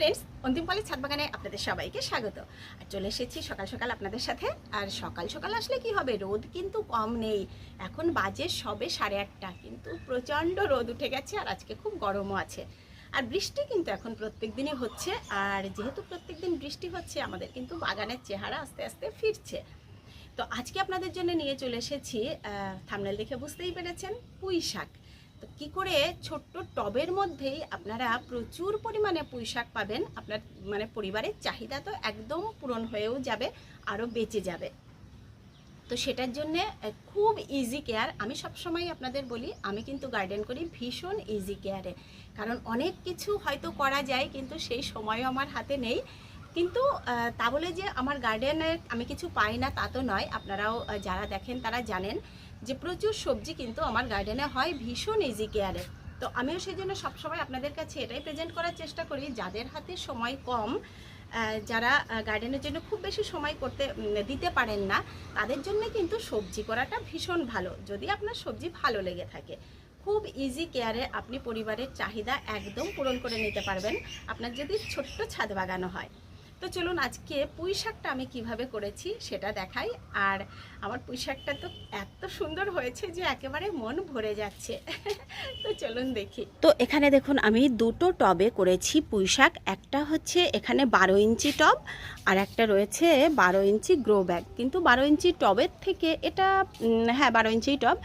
Friends অন্তিমকালের ছাদ বাগানে আপনাদের সবাইকে স্বাগত। আর চলে এসেছি সকাল সকাল আপনাদের সাথে। আর সকাল সকাল আসলে কি হবে? রোদ কিন্তু কম নেই। এখন বাজে সবে সাড়ে আটটা, কিন্তু প্রচণ্ড রোদ উঠে গেছে আর আজকে খুব গরমও আছে। আর বৃষ্টি কিন্তু এখন প্রত্যেক দিনই হচ্ছে। আর যেহেতু প্রত্যেক দিন বৃষ্টি হচ্ছে, আমাদের কিন্তু বাগানের চেহারা আস্তে আস্তে ফিরছে। তো আজকে আপনাদের জন্য নিয়ে চলে এসেছি থামনেল দেখে বুঝতেই পেরেছেন পুঁই শাক তো কী করে ছোট্ট টবের মধ্যেই আপনারা প্রচুর পরিমাণে পুঁই শাক পাবেন, আপনার মানে পরিবারের চাহিদা তো একদম পূরণ হয়েও যাবে, আরও বেঁচে যাবে। তো সেটার জন্যে খুব ইজি কেয়ার আমি সবসময় আপনাদের বলি, আমি কিন্তু গার্ডেন করি ভীষণ ইজি কেয়ারে কারণ অনেক কিছু হয়তো করা যায়, কিন্তু সেই সময়ও আমার হাতে নেই। কিন্তু তা বলে যে আমার গার্ডেনে আমি কিছু পাই না, তা তো নয়। আপনারাও যারা দেখেন তারা জানেন। যে প্রচুর সবজি কিন্তু আমার গার্ডেনে হয় ভীষণ ইজি কেয়ারে তো আমিও সেই জন্য সবসময় আপনাদের কাছে এটাই প্রেজেন্ট করার চেষ্টা করি, যাদের হাতে সময় কম যারা গার্ডেনের জন্য খুব বেশি সময় করতে দিতে পারেন না, তাদের জন্য কিন্তু সবজি করাটা ভীষণ ভালো। যদি আপনার সবজি ভালো লেগে থাকে, খুব ইজি কেয়ারে আপনি পরিবারের চাহিদা একদম পূরণ করে নিতে পারবেন। আপনার যদি ছোট্ট ছাদ বাগানো হয় তো চলুন আজকে পুঁই শাকটা আমি কীভাবে করেছি সেটা দেখাই। আর আমার পুঁই শাকটা তো এত সুন্দর হয়েছে যে একেবারে মন ভরে যাচ্ছে। তো চলুন দেখি। তো এখানে দেখুন, আমি দুটো টবে করেছি পুঁই শাক। একটা হচ্ছে এখানে বারো ইঞ্চি টব আর একটা রয়েছে বারো ইঞ্চি গ্রো ব্যাগ। কিন্তু বারো ইঞ্চি টবের থেকে এটা হ্যাঁ বারো ইঞ্চি টব।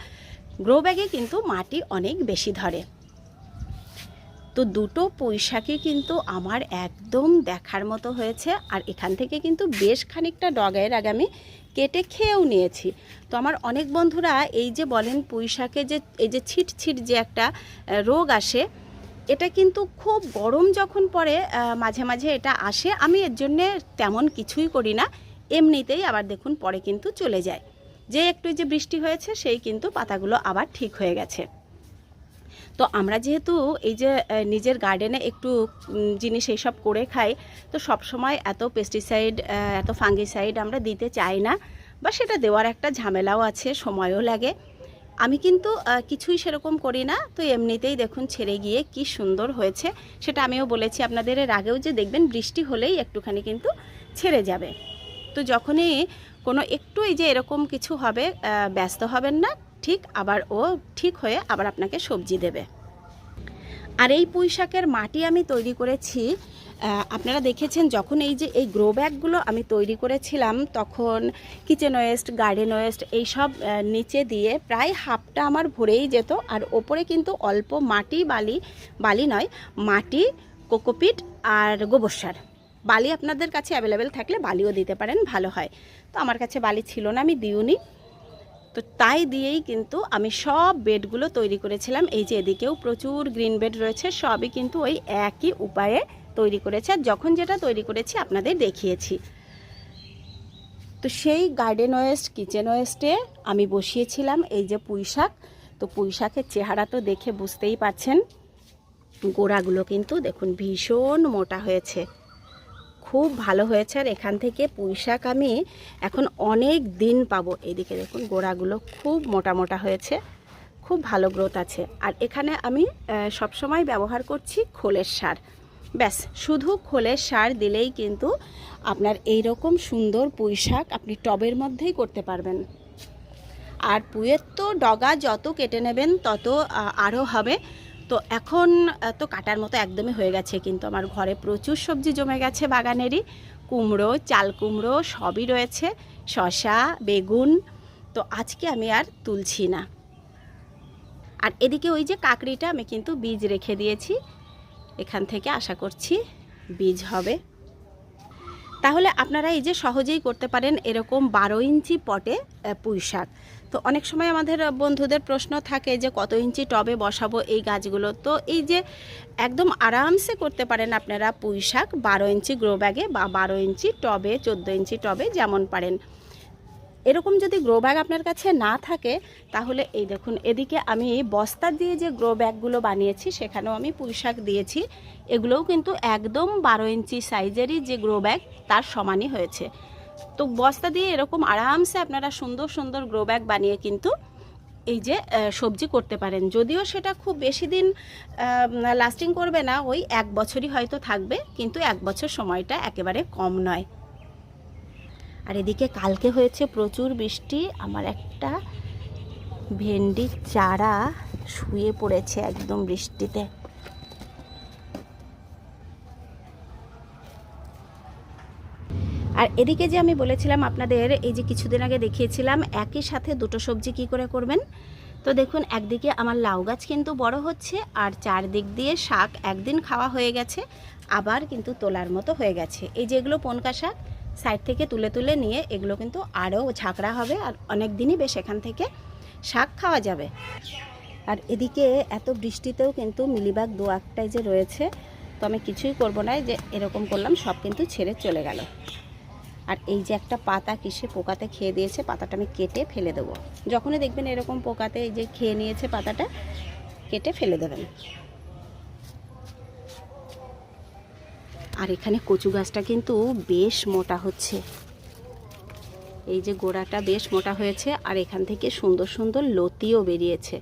গ্রো ব্যাগে কিন্তু মাটি অনেক বেশি ধরে। তো দুটো পুঁইশাকই কিন্তু আমার একদম দেখার মতো হয়েছে আর এখান থেকে কিন্তু বেশ খানিকটা ডগায়ের আগে আমি কেটে খেয়েও নিয়েছি। তো আমার অনেক বন্ধুরা এই যে বলেন পুঁইশাকে যে এই যে ছিট ছিট যে একটা রোগ আসে এটা কিন্তু খুব গরম যখন আহ, মাঝে মাঝে এটা আসে। আমি এর জন্যে তেমন কিছুই করি না। এমনিতেই আবার দেখুন পরে কিন্তু চলে যায়। যে একটু যে বৃষ্টি হয়েছে সেই কিন্তু পাতাগুলো আবার ঠিক হয়ে গেছে। তো আমরা যেহেতু এই যে নিজের গার্ডেনে একটু জিনিস এইসব করে খাই, তো সব সময় এত পেস্টিসাইড এত ফাঙ্গিসাইড আমরা দিতে চাই না, বা সেটা দেওয়ার একটা ঝামেলাও আছে, সময়ও লাগে। আমি কিন্তু কিছুই সেরকম করি না, তো এমনিতেই দেখুন ছেড়ে গিয়ে কি সুন্দর হয়েছে, সেটা আমিও বলেছি আপনাদের এর আগেও যে দেখবেন বৃষ্টি হলেই একটুখানি কিন্তু ছেড়ে যাবে। তো যখনই কোনো একটু এই যে এরকম কিছু হবে ব্যস্ত হবেন না ঠিক, আবার ও ঠিক হয়ে আবার আপনাকে সবজি দেবে। আর এই পুঁই শাকের মাটি আমি তৈরি করেছি আপনারা দেখেছেন যখন এই যে এই গ্রো ব্যাগগুলো আমি তৈরি করেছিলাম, তখন কিচেন ওয়েস্ট গার্ডেন ওয়েস্ট এইসব নিচে দিয়ে প্রায় হাফটা আমার ভরেই যেত, আর ওপরে কিন্তু অল্প মাটি বালি বালি নয়, মাটি, কোকোপিট আর গোবর সার। বালি আপনাদের কাছে অ্যাভেলেবেল থাকলে বালিও দিতে পারেন, ভালো হয়। তো আমার কাছে বালি ছিল না, আমি দিইনি তো তাই দিয়েই কিন্তু আমি সব বেডগুলো তৈরি করেছিলাম। এই যে এদিকেও প্রচুর গ্রিন বেড রয়েছে, সবই কিন্তু ওই একই উপায়ে তৈরি করেছে। আর যখন যেটা তৈরি করেছি আপনাদের দেখিয়েছি। তো সেই গার্ডেন ওয়েস্ট, কিচেন ওয়েস্টে আমি বসিয়েছিলাম এই যে পুঁই শাক। তো পুঁই শাকের চেহারা তো দেখে বুঝতেই পারছেন, গোড়াগুলো কিন্তু দেখুন ভীষণ মোটা হয়েছে। খুব ভালো হয়েছে আর এখান থেকে পুঁই শাক আমি এখন অনেক দিন পাবো। এদিকে দেখুন, গোড়াগুলো খুব মোটা মোটা হয়েছে, খুব ভালো গ্রোথ আছে। আর এখানে আমি সবসময় ব্যবহার করছি খোলের সার। ব্যাস, শুধু খোলের সার দিলেই কিন্তু আপনার এই রকম সুন্দর পুঁই শাক আপনি টবের মধ্যেই করতে পারবেন। আর পুঁয়ের তো ডগা যত কেটে নেবেন, তত আরও হবে। তো এখন তো কাটার মতো একদমই হয়ে গেছে, কিন্তু আমার ঘরে প্রচুর সবজি জমে গেছে বাগানেরই। কুমড়ো, চাল কুমড়ো সবই রয়েছে শশা বেগুন, তো আজকে আমি আর তুলছি না। আর এদিকে ওই যে কাকড়িটা আমি কিন্তু বীজ রেখে দিয়েছি, এখান থেকে আশা করছি বীজ হবে। তাহলে আপনারা এই যে সহজেই করতে পারেন এরকম বারো ইঞ্চি পটে পুঁই শাক। তো অনেক সময় আমাদের বন্ধুদের প্রশ্ন থাকে যে কত ইঞ্চি টবে বসাবো এই গাছগুলো? তো এই যে একদম আরামসে করতে পারেন আপনারা পুঁই শাক, বারো ইঞ্চি গ্রো ব্যাগে বা বারো ইঞ্চি টবে, চোদ্দ ইঞ্চি টবে যেমন পারেন। এরকম যদি গ্রো ব্যাগ আপনার কাছে না থাকে, তাহলে এই দেখুন, এদিকে আমি বস্তা দিয়ে যে গ্রো ব্যাগগুলো বানিয়েছি, সেখানেও আমি পুঁই শাক দিয়েছি। এগুলোও কিন্তু একদম বারো ইঞ্চি সাইজেরই যে গ্রো ব্যাগ তার সমানই হয়েছে। তো বস্তা দিয়ে এরকম আরামসে আপনারা সুন্দর সুন্দর গ্রো ব্যাগ বানিয়ে কিন্তু এই যে সবজি করতে পারেন। যদিও সেটা খুব বেশি দিন লাস্টিং করবে না, ওই এক বছরই হয়তো থাকবে, কিন্তু এক বছর সময়টা একেবারে কম নয়। আর এদিকে কালকে হয়েছে প্রচুর বৃষ্টি। আমার একটা ভেন্ডির চারা শুয়ে পড়েছে একদম বৃষ্টিতে। আর এদিকে যে আমি বলেছিলাম আপনাদের, এই যে কিছুদিন আগে দেখিয়েছিলাম, একই সাথে দুটো সবজি কি করে করবেন? তো দেখুন, একদিকে আমার লাউ গাছ কিন্তু বড় হচ্ছে, আর চারদিক দিয়ে শাক একদিন খাওয়া হয়ে গেছে, আবার কিন্তু তোলার মতো হয়ে গেছে। এই যেগুলো পনকা শাক সাইড থেকে তুলে তুলে নিয়ে এগুলো কিন্তু আরও ঝাঁকড়া হবে আর অনেক দিনই বেশ এখান থেকে শাক খাওয়া যাবে। আর এদিকে এত বৃষ্টিতেও কিন্তু মিলিবাগ দু একটাই যে রয়েছে, তো আমি কিছুই করব না যে এরকম করলাম, সব কিন্তু ছেড়ে চলে গেল। আর এই যে একটা পাতা কিসে পোকাতে খেয়ে দিয়েছে, পাতাটা আমি কেটে ফেলে দেবো। যখনই দেখবেন এরকম পোকাতে এই যে খেয়ে নিয়েছে পাতাটা, কেটে ফেলে দেবেন। আর এখানে কচু গাছটা কিন্তু বেশ মোটা হচ্ছে। এই যে গোড়াটা বেশ মোটা হয়েছে আর এখান থেকে সুন্দর সুন্দর লতিও বেরিয়েছে।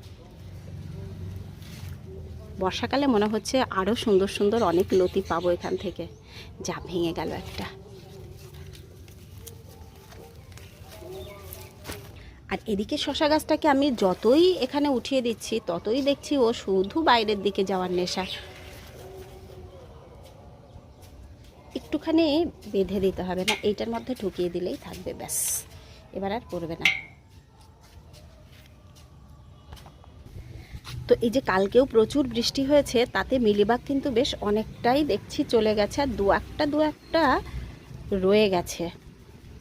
বর্ষাকালে মনে হচ্ছে আরও সুন্দর সুন্দর অনেক লতি পাবো এখান থেকে। যা ভেঙে গেল একটা। আর এদিকে শশা গাছটাকে আমি যতই এখানে উঠিয়ে দিচ্ছি, ততই দেখছি ও শুধু বাইরের দিকে যাওয়ার নেশা। একটুখানি বেঁধে দিতে হবে না, এইটার মধ্যে ঢুকিয়ে দিলেই থাকবে, ব্যাস। এবার আর পড়বে না। তো এই যে কালকেও প্রচুর বৃষ্টি হয়েছে, তাতে মিলিবাগ কিন্তু বেশ অনেকটাই দেখছি চলে গেছে, আর দু একটা দু একটা রয়ে গেছে।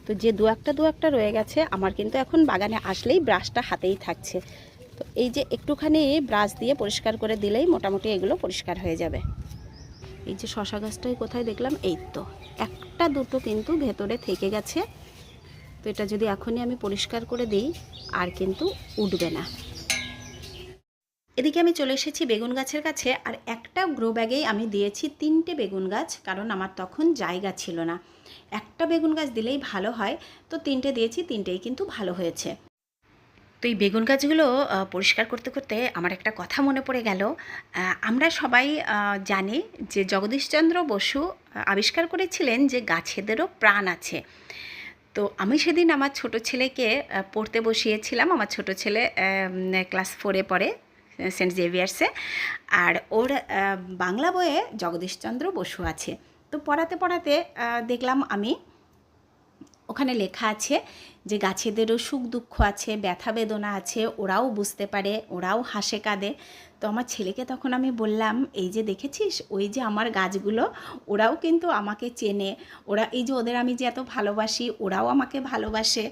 তো যে দু একটা দু একটা রয়ে গেছে, আমার কিন্তু এখন বাগানে আসলেই ব্রাশটা হাতেই থাকছে। তো এই যে একটুখানি ব্রাশ দিয়ে পরিষ্কার করে দিলেই মোটামুটি এগুলো পরিষ্কার হয়ে যাবে। এই যে শশা গাছটাই কোথায় দেখলাম? এই তো। একটা দুটো কিন্তু ভেতরে থেকে গেছে। তো এটা যদি এখনই আমি পরিষ্কার করে দিই, আর কিন্তু উঠবে না। এদিকে আমি চলে এসেছি বেগুন গাছের কাছে, আর একটা গ্রো ব্যাগেই আমি দিয়েছি তিনটে বেগুন গাছ, কারণ আমার তখন জায়গা ছিল না। একটা বেগুন গাছ দিলেই ভালো হয়, তো তিনটে দিয়েছি, তিনটেই কিন্তু ভালো হয়েছে। তো এই বেগুন গাছগুলো পরিষ্কার করতে করতে আমার একটা কথা মনে পড়ে গেল। আমরা সবাই জানি যে জগদীশচন্দ্র বসু আবিষ্কার করেছিলেন যে গাছেদেরও প্রাণ আছে। তো আমি সেদিন আমার ছোট ছেলেকে পড়তে বসিয়েছিলাম। আমার ছোট ছেলে ক্লাস ফোরে পড়ে সেন্ট জেভিয়ার্সে। আর ওর বাংলা বইয়ে জগদীশচন্দ্র বসু আছে। তো পড়াতে পড়াতে দেখলাম আমি ওখানে লেখা আছে যে গাছেদেরও সুখ দুঃখ আছে, ব্যথা বেদনা আছে, ওরাও বুঝতে পারে, ওরাও হাসে কাঁদে। তো আমার ছেলেকে তখন আমি বললাম, এই যে দেখেছিস, ওই যে আমার গাছগুলো, ওরাও কিন্তু আমাকে চেনে। ওরা, এই যে ওদের আমি যে এত ভালোবাসি, ওরাও আমাকে ভালোবাসে।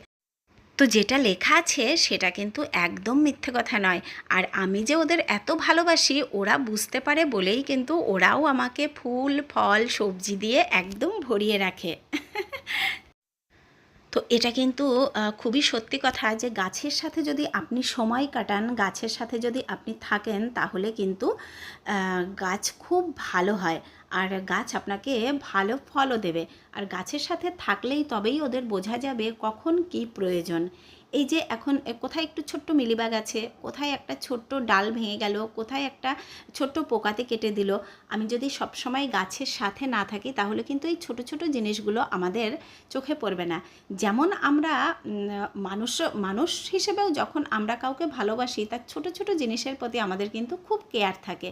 তো যেটা লেখা আছে, সেটা কিন্তু একদম মিথ্যে কথা নয়। আর আমি যে ওদের এত ভালোবাসি, ওরা বুঝতে পারে বলেই কিন্তু ওরাও আমাকে ফুল, ফল, সবজি দিয়ে একদম ভরিয়ে রাখে। তো এটা কিন্তু খুবই সত্যি কথা যে গাছের সাথে যদি আপনি সময় কাটান, গাছের সাথে যদি আপনি থাকেন, তাহলে কিন্তু গাছ খুব ভালো হয়। আর গাছ আপনাকে ভালো ফলও দেবে। আর গাছের সাথে থাকলেই তবেই ওদের বোঝা যাবে কখন কি প্রয়োজন। এই যে এখন কোথায় একটু ছোট্ট মিলিবাগ আছে, কোথায় একটা ছোট্ট ডাল ভেঙে গেল, কোথায় একটা ছোট্ট পোকাতে কেটে দিল, আমি যদি সবসময় গাছের সাথে না থাকি, তাহলে কিন্তু এই ছোট ছোট জিনিসগুলো আমাদের চোখে পড়বে না। যেমন আমরা মানুষ মানুষ হিসেবেও যখন আমরা কাউকে ভালোবাসি, তার ছোট ছোট জিনিসের প্রতি আমাদের কিন্তু খুব কেয়ার থাকে।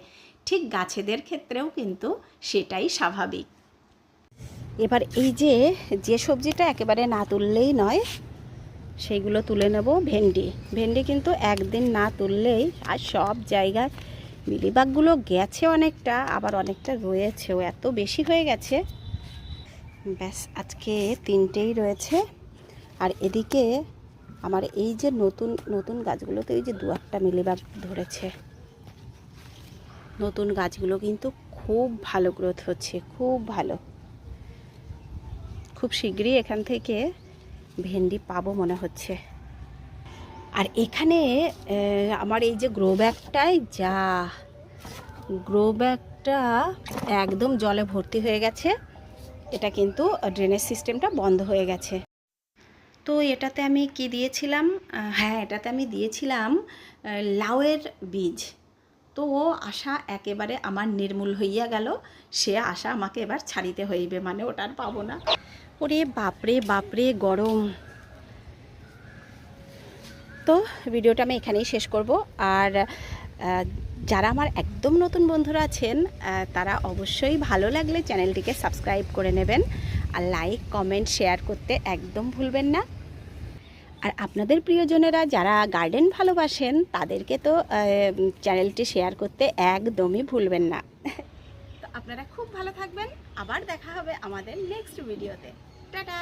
ঠিক গাছেদের ক্ষেত্রেও কিন্তু সেটাই স্বাভাবিক। এবার এই যে যে সবজিটা একেবারে না তুললেই নয় সেইগুলো তুলে নেব ভেন্ডি। ভেন্ডি কিন্তু একদিন না তুললেই আর সব জায়গায় মিলিবাগগুলো গেছে অনেকটা, আবার অনেকটা রয়েছেও, এত বেশি হয়ে গেছে। ব্যাস, আজকে তিনটেই রয়েছে। আর এদিকে আমার এই যে নতুন নতুন গাছগুলোতে এই যে দু একটা মিলিবাগ ধরেছে। নতুন গাছগুলো কিন্তু খুব ভালো গ্রোথ হচ্ছে, খুব ভালো। খুব শীঘ্রই এখান থেকে ভেন্ডি পাবো মনে হচ্ছে। আর এখানে আমার এই যে গ্রো ব্যাগটাই যা গ্রো ব্যাগটা একদম জলে ভর্তি হয়ে গেছে। এটা কিন্তু ড্রেনেজ সিস্টেমটা বন্ধ হয়ে গেছে। তো এটাতে আমি কি দিয়েছিলাম? হ্যাঁ এটাতে আমি দিয়েছিলাম লাউয়ের বীজ। তো ও আশা একেবারে আমার নির্মূল হইয়া গেল। সে আশা আমাকে এবার ছাড়িতে হইবে মানে ওটা আর পাবো না। ওরে বাপরে বাপরে, গরম। তো ভিডিওটা আমি এখানেই শেষ করব। আর যারা আমার একদম নতুন বন্ধুরা আছেন তারা অবশ্যই ভালো লাগলে চ্যানেলটিকে সাবস্ক্রাইব করে নেবেন। আর লাইক, কমেন্ট, শেয়ার করতে একদম ভুলবেন না। আর আপনাদের প্রিয়জনেরা যারা গার্ডেন ভালোবাসেন, তাদেরকে তো চ্যানেলটি শেয়ার করতে একদমই ভুলবেন না। তো আপনারা খুব ভালো থাকবেন। আবার দেখা হবে আমাদের নেক্সট ভিডিওতে টাটা